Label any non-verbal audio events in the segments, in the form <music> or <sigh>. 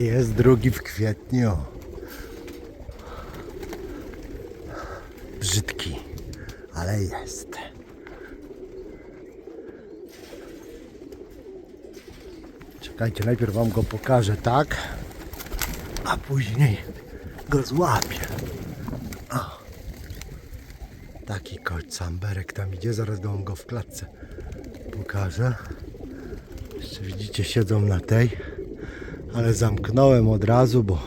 Jest drugi w kwietniu. Brzydki, ale jest. Czekajcie, najpierw wam go pokażę tak, a później go złapię. O. Taki koć samberek tam idzie, zaraz wam go w klatce pokażę. Jeszcze widzicie, siedzą na tej, ale zamknąłem od razu, bo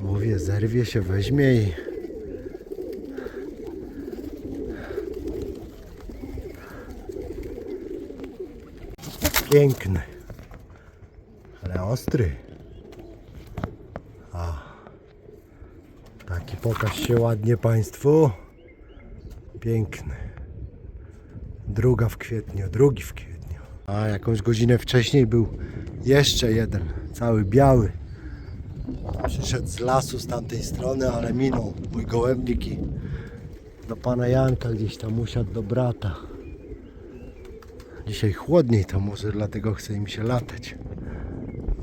mówię, zerwie się, weźmie i piękny, ale ostry. A, taki pokaż się ładnie Państwu. Piękny. Druga w kwietniu, drugi w kwietniu. A jakąś godzinę wcześniej był jeszcze jeden, cały biały. Przyszedł z lasu z tamtej strony, ale minął mój gołębnik i do pana Janka gdzieś tam usiadł do brata. Dzisiaj chłodniej, to może dlatego chce im się latać.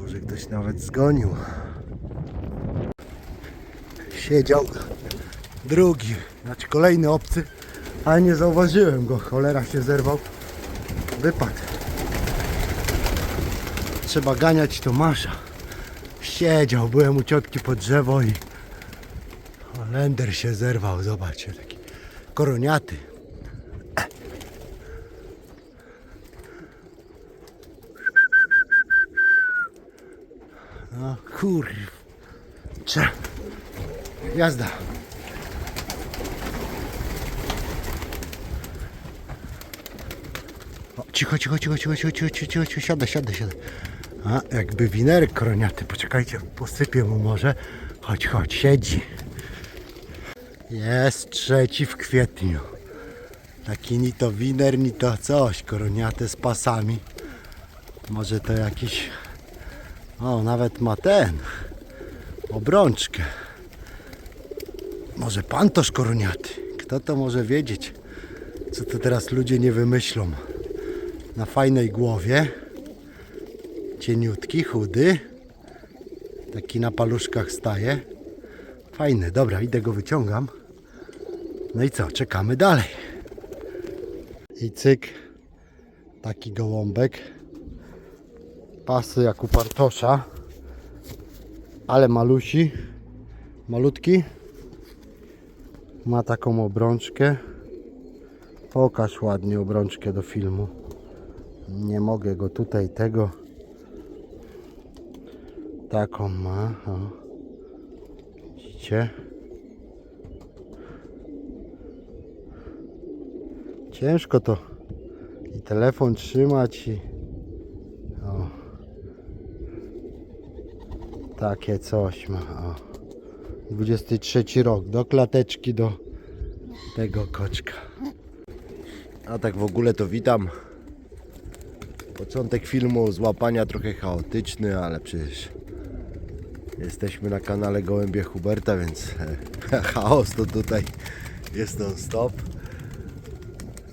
Może ktoś nawet zgonił. Siedział drugi, znaczy kolejny obcy, ale nie zauważyłem go. Cholera się zerwał. Wypadł. Trzeba ganiać Tomasza. Siedział, byłem u ciotki pod drzewo i Holender się zerwał. Zobaczcie, taki koroniaty. No kurw. Cze. Jazda. O, cicho, cicho, cicho, cicho, cicho, cicho, cicho, cicho, siadaj, siadaj, siadaj. A, jakby winerek koroniaty, poczekajcie, posypię mu może. Chodź, chodź, siedzi. Jest trzeci w kwietniu. Taki ni to winer, ni to coś, koroniaty z pasami. Może to jakiś... O, nawet ma ten. Obrączkę. Może pantosz koroniaty. Kto to może wiedzieć? Co to teraz ludzie nie wymyślą. Na fajnej głowie. Cieniutki, chudy. Taki na paluszkach staje. Fajny, dobra, idę go wyciągam. No i co, czekamy dalej. I cyk. Taki gołąbek. Pasy jak u partosza. Ale malusi. Malutki. Ma taką obrączkę. Pokaż ładnie obrączkę do filmu. Nie mogę go tutaj tego. Taką ma. O. Widzicie? Ciężko to i telefon trzymać i o. Takie coś ma. O. 23 rok. Do klateczki do tego koczka. A tak w ogóle to witam. Początek filmu złapania trochę chaotyczny, ale przecież jesteśmy na kanale Gołębie Huberta, więc e, <laughs> chaos to tutaj jest non stop.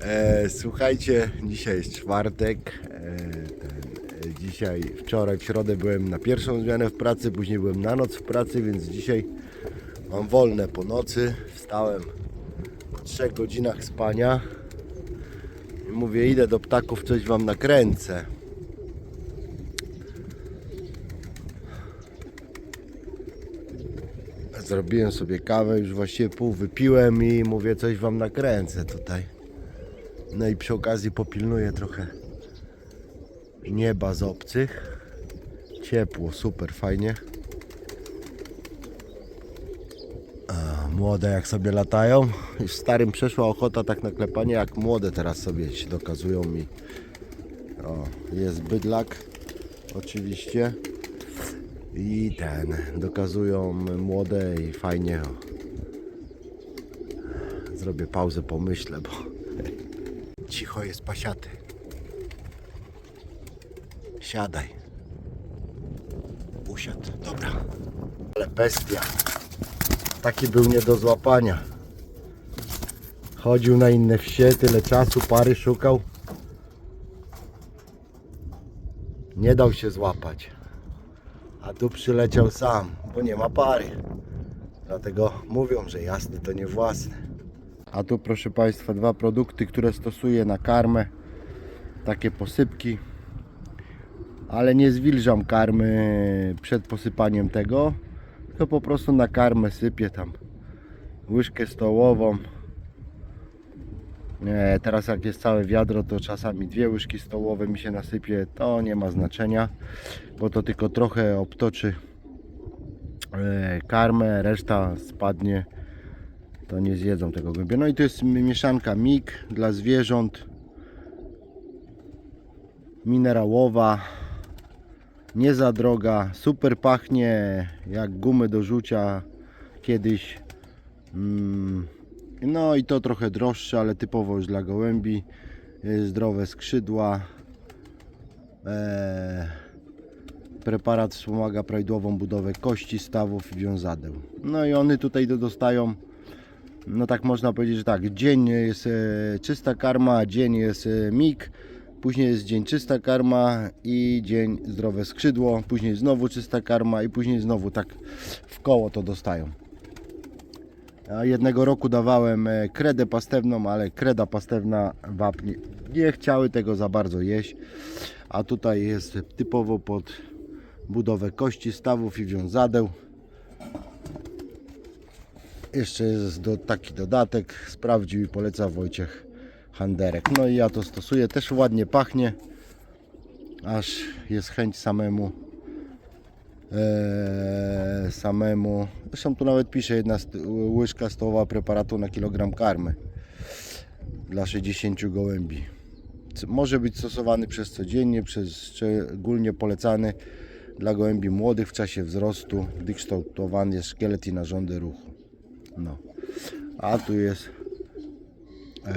E, słuchajcie, dzisiaj jest czwartek. E, ten, e, dzisiaj, wczoraj, w środę byłem na pierwszą zmianę w pracy, później byłem na noc w pracy, więc dzisiaj mam wolne po nocy. Wstałem po 3 godzinach spania. I mówię, idę do ptaków, coś wam nakręcę. Zrobiłem sobie kawę, już właściwie pół wypiłem i mówię, coś wam nakręcę tutaj. No i przy okazji popilnuję trochę nieba z obcych. Ciepło, super, fajnie. A, młode jak sobie latają. Już starym przeszła ochota tak na klepanie, jak młode teraz sobie się dokazują mi. O, jest bydlak oczywiście. I ten, dokazują młode i fajnie. Zrobię pauzę, pomyślę, bo <laughs> cicho jest pasiaty. Siadaj. Usiadł, dobra. Ale bestia. Taki był nie do złapania. Chodził na inne wsie, tyle czasu, pary szukał. Nie dał się złapać. Tu przyleciał sam, bo nie ma pary. Dlatego mówią, że jasny to nie własny. A tu proszę Państwa dwa produkty, które stosuję na karmę. Takie posypki. Ale nie zwilżam karmy przed posypaniem tego. Tylko po prostu na karmę sypię tam łyżkę stołową. Nie, teraz jak jest całe wiadro, to czasami dwie łyżki stołowe mi się nasypie. To nie ma znaczenia, bo to tylko trochę obtoczy e, karmę, reszta spadnie. To nie zjedzą tego głębie. No i to jest mieszanka MIG dla zwierząt. Minerałowa. Nie za droga. Super pachnie jak gumy do rzucia kiedyś. Mm, No i to trochę droższe, ale typowo już dla gołębi. Y, Zdrowe skrzydła. Eee, preparat wspomaga prawidłową budowę kości, stawów i wiązadeł. No i one tutaj do- dostają, no tak można powiedzieć, że tak, dzień jest e, czysta karma, dzień jest e, mig, później jest dzień czysta karma i dzień zdrowe skrzydło, później znowu czysta karma i później znowu tak w koło to dostają. Jednego roku dawałem e, kredę pastewną, ale kreda pastewna wapnie nie chciały tego za bardzo jeść. A tutaj jest typowo pod budowę kości, stawów i wiązadeł. Jeszcze jest do, taki dodatek, sprawdził i poleca Wojciech Handerek. No i ja to stosuję, też ładnie pachnie, aż jest chęć samemu Eee, samemu. Zresztą tu nawet pisze jedna łyżka stołowa preparatu na kilogram karmy dla 60 gołębi. Może być stosowany przez codziennie, przez szczególnie polecany dla gołębi młodych w czasie wzrostu, gdy kształtowany jest szkielet i narządy ruchu. No. A tu jest eee,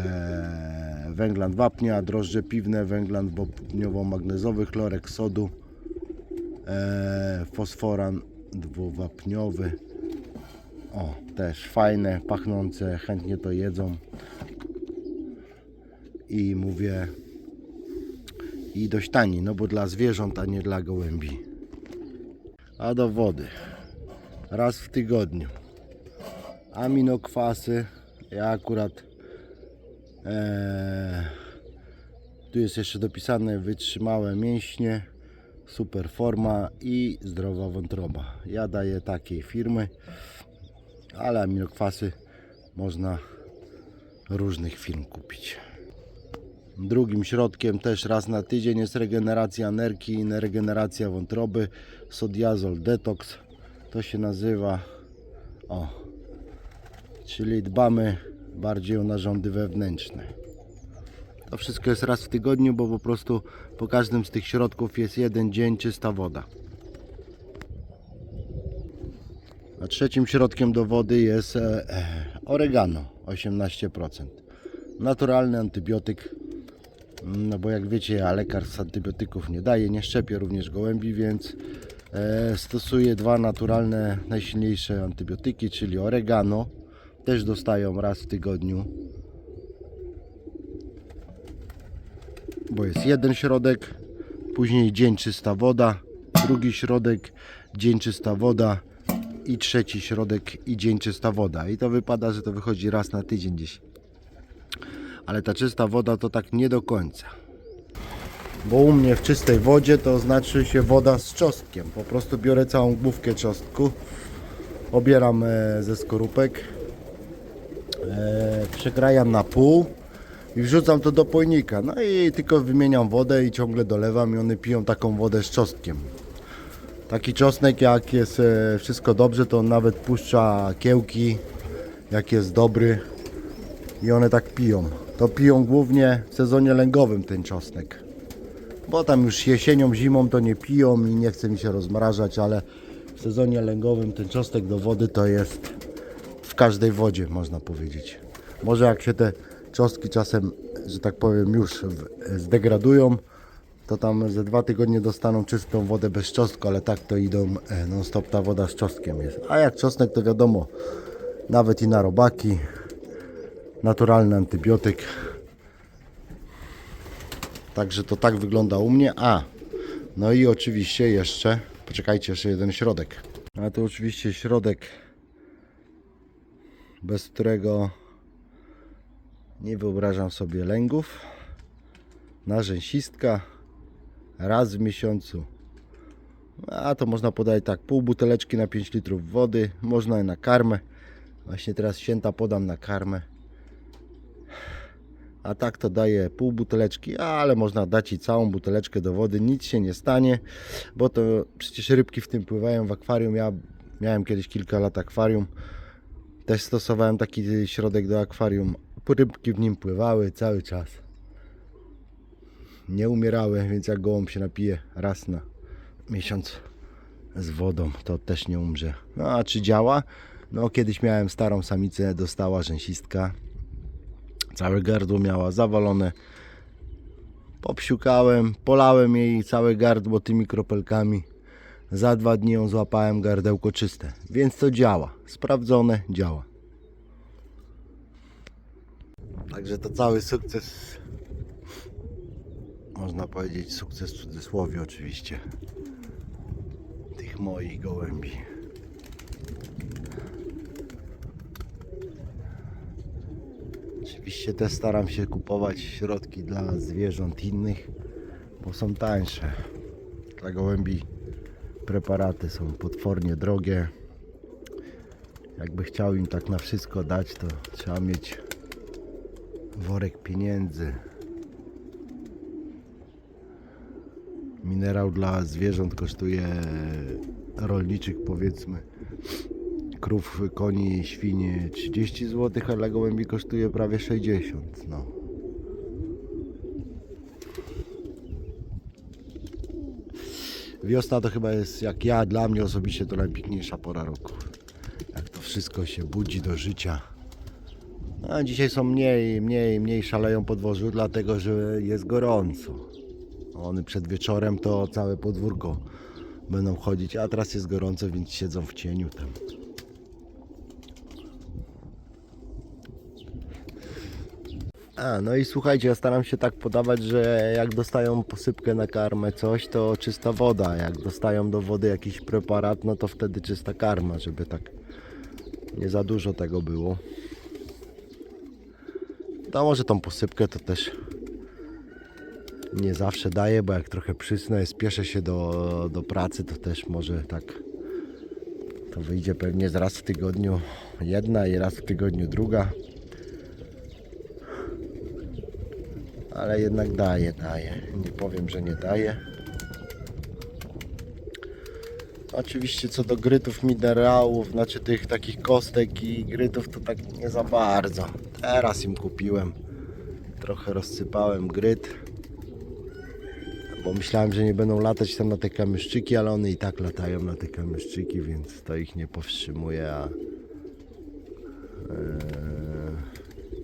węglan wapnia, drożdże piwne, węglan wapniowo-magnezowy, chlorek sodu e, fosforan dwuwapniowy. O, też fajne, pachnące, chętnie to jedzą. I mówię, i dość tani, no bo dla zwierząt, a nie dla gołębi. A do wody. Raz w tygodniu. Aminokwasy. Ja akurat e, tu jest jeszcze dopisane wytrzymałe mięśnie super forma i zdrowa wątroba. Ja daję takiej firmy, ale aminokwasy można różnych firm kupić. Drugim środkiem też raz na tydzień jest regeneracja nerki, regeneracja wątroby, sodiazol detox. To się nazywa o, czyli dbamy bardziej o narządy wewnętrzne. To wszystko jest raz w tygodniu, bo po prostu po każdym z tych środków jest jeden dzień czysta woda. A trzecim środkiem do wody jest e, e, oregano 18%. Naturalny antybiotyk. Mm, No bo jak wiecie, ja lekarz z antybiotyków nie daję, nie szczepię również gołębi, więc e, stosuję dwa naturalne, najsilniejsze antybiotyki, czyli oregano. Też dostają raz w tygodniu bo jest jeden środek, później dzień czysta woda, drugi środek, dzień czysta woda i trzeci środek i dzień czysta woda. I to wypada, że to wychodzi raz na tydzień gdzieś. Ale ta czysta woda to tak nie do końca. Bo u mnie w czystej wodzie to znaczy się woda z czosnkiem. Po prostu biorę całą główkę czosnku, obieram e, ze skorupek, e, przekrajam na pół i wrzucam to do pojnika. No i tylko wymieniam wodę i ciągle dolewam i one piją taką wodę z czosnkiem. Taki czosnek jak jest e, wszystko dobrze, to on nawet puszcza kiełki, jak jest dobry i one tak piją. To piją głównie w sezonie lęgowym ten czosnek. Bo tam już jesienią, zimą to nie piją i nie chce mi się rozmrażać, ale w sezonie lęgowym ten czosnek do wody to jest w każdej wodzie, można powiedzieć. Może jak się te czosnki czasem, że tak powiem, już zdegradują, to tam ze dwa tygodnie dostaną czystą wodę bez czosnku, ale tak to idą e, non stop ta woda z czosnkiem jest. A jak czosnek to wiadomo, nawet i na robaki, naturalny antybiotyk. Także to tak wygląda u mnie. A, no i oczywiście jeszcze Poczekajcie, jeszcze jeden środek. A to oczywiście środek, bez którego nie wyobrażam sobie lęgów. Narzęsistka raz w miesiącu. A to można podać tak, pół buteleczki na 5 litrów wody, można na karmę. Właśnie teraz święta podam na karmę. A tak to daje pół buteleczki, ale można dać i całą buteleczkę do wody, nic się nie stanie, bo to przecież rybki w tym pływają w akwarium. Ja miałem kiedyś kilka lat akwarium, też stosowałem taki środek do akwarium. Rybki w nim pływały cały czas. Nie umierały, więc jak gołąb się napije raz na miesiąc z wodą, to też nie umrze. No a czy działa? No kiedyś miałem starą samicę, dostała rzęsistka. Całe gardło miała zawalone. Popsiukałem, polałem jej całe gardło tymi kropelkami. Za dwa dni ją złapałem gardełko czyste. Więc to działa. Sprawdzone, działa. Także to cały sukces. Można powiedzieć sukces w cudzysłowie oczywiście. Tych moich gołębi. Oczywiście też staram się kupować środki dla zwierząt innych, bo są tańsze. Dla gołębi preparaty są potwornie drogie. Jakby chciał im tak na wszystko dać, to trzeba mieć worek pieniędzy. Minerał dla zwierząt kosztuje rolniczych powiedzmy krów, koni, świnie 30 zł, a dla gołębi kosztuje prawie 60. No. Wiosna to chyba jest, jak ja, dla mnie osobiście, to najpiękniejsza pora roku. Jak to wszystko się budzi do życia. A dzisiaj są mniej, mniej, mniej szaleją podwożu, dlatego że jest gorąco. One przed wieczorem to całe podwórko będą chodzić, a teraz jest gorąco, więc siedzą w cieniu tam. A, no i słuchajcie, ja staram się tak podawać, że jak dostają posypkę na karmę coś, to czysta woda. Jak dostają do wody jakiś preparat, no to wtedy czysta karma, żeby tak nie za dużo tego było. No może tą posypkę to też nie zawsze daję, bo jak trochę przysnę, spieszę się do, do pracy, to też może tak to wyjdzie pewnie z raz w tygodniu jedna i raz w tygodniu druga. ale jednak daje, daje. Nie powiem, że nie daje. Oczywiście co do grytów minerałów, znaczy tych takich kostek i grytów to tak nie za bardzo. Teraz im kupiłem. Trochę rozsypałem gryt. Bo myślałem, że nie będą latać tam na te kamyszczyki, ale one i tak latają na te kamyszczyki, więc to ich nie powstrzymuje, a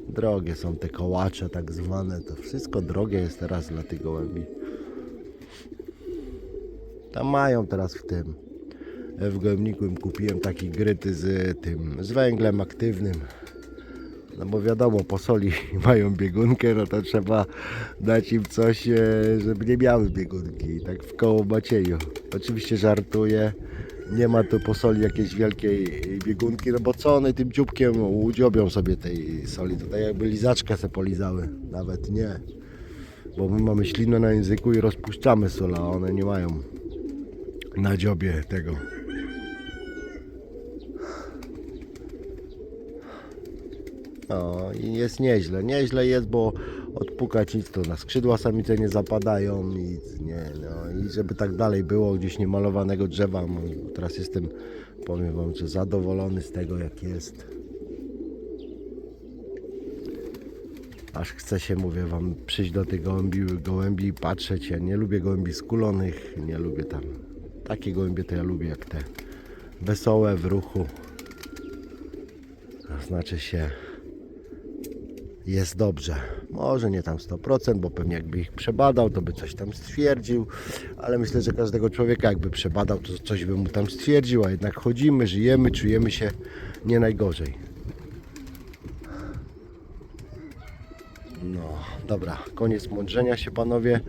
Drogie są te kołacze tak zwane, to wszystko drogie jest teraz dla tych gołębi. Tam mają teraz w tym, w gołębniku im kupiłem taki gryty z tym, z węglem aktywnym. No bo wiadomo, po soli <laughs> mają biegunkę, no to trzeba dać im coś, e, żeby nie miały biegunki. Tak w koło Macieju. Oczywiście żartuję. Nie ma tu po soli jakiejś wielkiej biegunki, no bo co one tym dzióbkiem udziobią sobie tej soli. Tutaj jakby lizaczkę se polizały. Nawet nie. Bo my mamy ślinę na języku i rozpuszczamy sola, a one nie mają na dziobie tego. No i jest nieźle. Nieźle jest, bo odpukać nic to na skrzydła samice nie zapadają, nic nie. No i żeby tak dalej było, gdzieś niemalowanego drzewa. no, Teraz jestem, powiem wam, że zadowolony z tego jak jest. Aż chce się, mówię wam, przyjść do tych gołębi, gołębi i patrzeć. Ja nie lubię gołębi skulonych, nie lubię tam. Takie gołębie to ja lubię jak te wesołe w ruchu. To znaczy się jest dobrze. Może nie tam 100%, bo pewnie jakby ich przebadał, to by coś tam stwierdził, ale myślę, że każdego człowieka jakby przebadał, to coś by mu tam stwierdził, a jednak chodzimy, żyjemy, czujemy się nie najgorzej. No, dobra, koniec mądrzenia się panowie.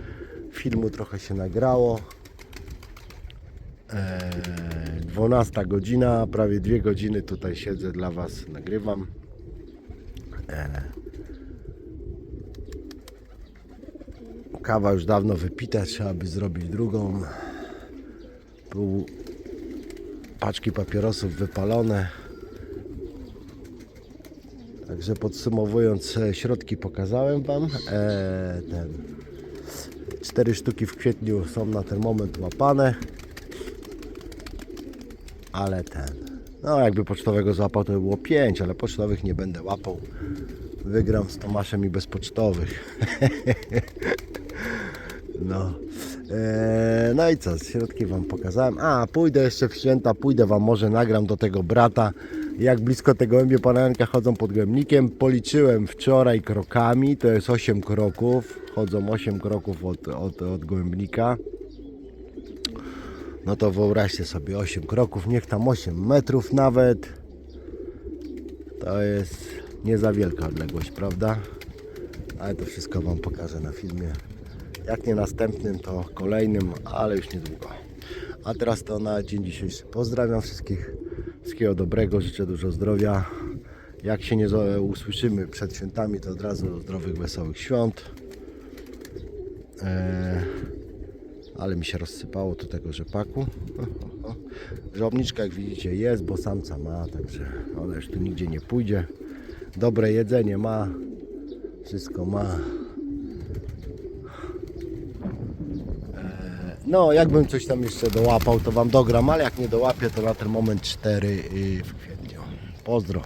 Filmu trochę się nagrało. Eee, 12 godzina, prawie dwie godziny tutaj siedzę dla Was, nagrywam. Eee, kawa już dawno wypita, trzeba by zrobić drugą. Pół paczki papierosów wypalone. Także podsumowując, e, środki pokazałem Wam. Eee, ten, cztery sztuki w kwietniu są na ten moment łapane. Ale ten, no jakby pocztowego złapał, to by było 5, ale pocztowych nie będę łapał. Wygram z Tomaszem i bez pocztowych. <laughs> no. Eee, no i co, środki Wam pokazałem. A, pójdę jeszcze w święta, pójdę Wam może nagram do tego brata, jak blisko te gołębie pana Janka chodzą pod gołębnikiem. Policzyłem wczoraj krokami, to jest 8 kroków. Chodzą 8 kroków od, od, od gołębnika. No to wyobraźcie sobie 8 kroków, niech tam 8 metrów nawet. To jest nie za wielka odległość, prawda? Ale to wszystko Wam pokażę na filmie. Jak nie następnym, to kolejnym, ale już niedługo. A teraz to na dzień dzisiejszy. Pozdrawiam wszystkich. Wszystkiego dobrego, życzę dużo zdrowia. Jak się nie usłyszymy przed świętami, to od razu zdrowych, wesołych świąt. Eee, ale mi się rozsypało tu tego rzepaku. <laughs> Żołniczka, jak widzicie, jest, bo samca ma, także ona już tu nigdzie nie pójdzie. Dobre jedzenie ma, wszystko ma. No, jakbym coś tam jeszcze dołapał, to Wam dogram, ale jak nie dołapię, to na ten moment 4 w kwietniu. Pozdro.